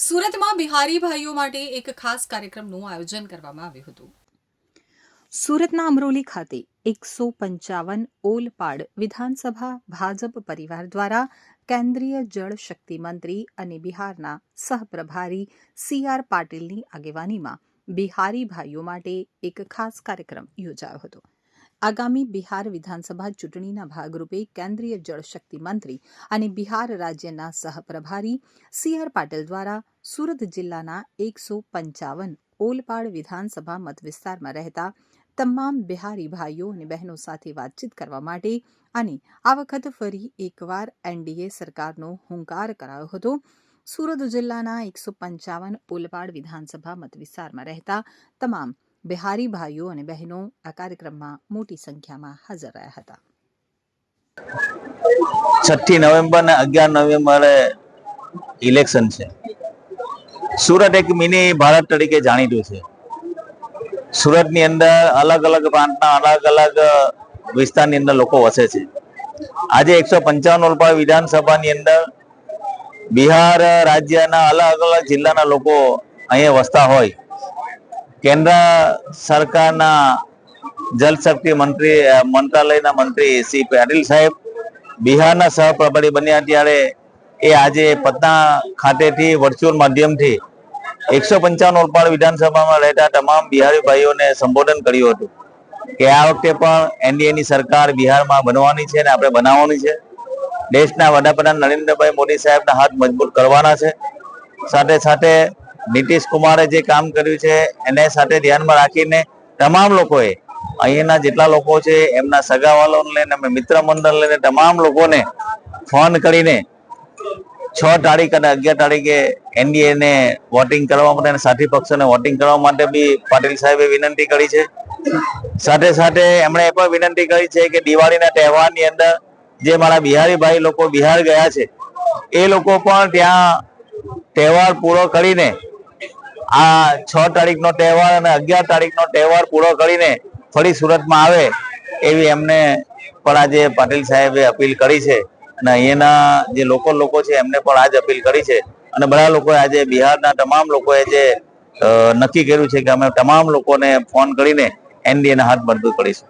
સુરતમાં બિહારી ભાઈઓ માટે એક ખાસ કાર્યક્રમનું આયોજન કરવામાં આવ્યું હતું. સુરતના અમરોલી ખાતે એકસો પંચાવન ઓલપાડ વિધાનસભા ભાજપ પરિવાર દ્વારા કેન્દ્રીય જળ શક્તિ મંત્રી અને બિહારના સહપ્રભારી સી આર પાટીલની આગેવાનીમાં બિહારી ભાઈઓ માટે એક ખાસ કાર્યક્રમ યોજાયો હતો. આગામી બિહાર વિધાનસભા ચૂંટણીના ભાગરૂપે કેન્દ્રીય જળશક્તિ મંત્રી અને બિહાર રાજ્યના સહપ્રભારી સી આર પાટીલ દ્વારા સુરત જિલ્લાના એકસો પંચાવન ઓલપાડ વિધાનસભા મત વિસ્તારમાં રહેતા તમામ બિહારી ભાઈઓ અને બહેનો સાથે વાતચીત કરવા માટે અને આ વખત ફરી એકવાર એનડીએ સરકારનો હુંકાર કરાયો હતો. સુરત જિલ્લાના એકસો પંચાવન ઓલપાડ વિધાનસભા મત વિસ્તારમાં રહેતા તમામ બિહારી ભાઈઓ અને બહેનો આ કાર્યક્રમમાં મોટી સંખ્યામાં હાજર રહ્યા હતા. છઠ્ઠી નવેમ્બર ને અગિયાર નવેમ્બરે ઇલેક્શન છે. સુરત એક મિની ભારત તરીકે જાણીતું છે. સુરતની અંદર અલગ અલગ પ્રાંતના અલગ અલગ વિસ્તારની અંદર લોકો વસે છે. આજે એકસો પંચાવન રૂપિયા વિધાનસભાની અંદર બિહાર રાજ્યના અલગ અલગ જિલ્લાના લોકો અહીંયા વસતા હોય. કેન્દ્ર સરકારના જલશક્તિ મંત્રી મંત્રાલયના મંત્રી શ્રી પાટીલ સાહેબ, બિહારના સહપ્રભારી બન્યા ત્યારે એ આજે પટના ખાતેથી વર્ચ્યુઅલ માધ્યમથી એકસો પંચાવન ઓલપાડ વિધાનસભામાં રહેતા તમામ બિહારી ભાઈઓને સંબોધન કર્યું હતું કે આ વખતે પણ એનડીએની સરકાર બિહારમાં બનવાની છે અને આપણે બનાવવાની છે. દેશના વડાપ્રધાન નરેન્દ્રભાઈ મોદી સાહેબના હાથ મજબૂત કરવાના છે. સાથે સાથે નીતિશ કુમારે જે કામ કર્યું છે એને સાથે ધ્યાનમાં રાખીને તમામ લોકોએ અહીંયાના જેટલા લોકો છે, એમના સગાવાલોને લઈને મિત્ર મંડળ લઈને તમામ લોકોને ફોન કરીને છ તારીખ અને અગિયાર તારીખે એનડીએને વોટિંગ કરવા માટે અને સાથી પક્ષોને વોટિંગ કરવા માટે બી પાટીલ સાહેબે વિનંતી કરી છે. સાથે સાથે એમણે એ પણ વિનંતી કરી છે કે દિવાળીના તહેવારની અંદર જે મારા બિહારી ભાઈ લોકો બિહાર ગયા છે, એ લોકો પણ ત્યાં તહેવાર પૂરો કરીને આ છ તારીખનો તહેવાર અને અગિયાર તારીખનો તહેવાર પૂરો કરીને ફરી સુરતમાં આવે એવી એમને પણ આજે પાટીલ સાહેબે અપીલ કરી છે. અને અહીંયાના જે લોકલ લોકો છે, એમને પણ આજ અપીલ કરી છે. અને બધા લોકોએ આજે બિહારના તમામ લોકોએ જે નક્કી કર્યું છે કે અમે તમામ લોકોને ફોન કરીને એનડીએના હાથ મજબૂત કરીશું.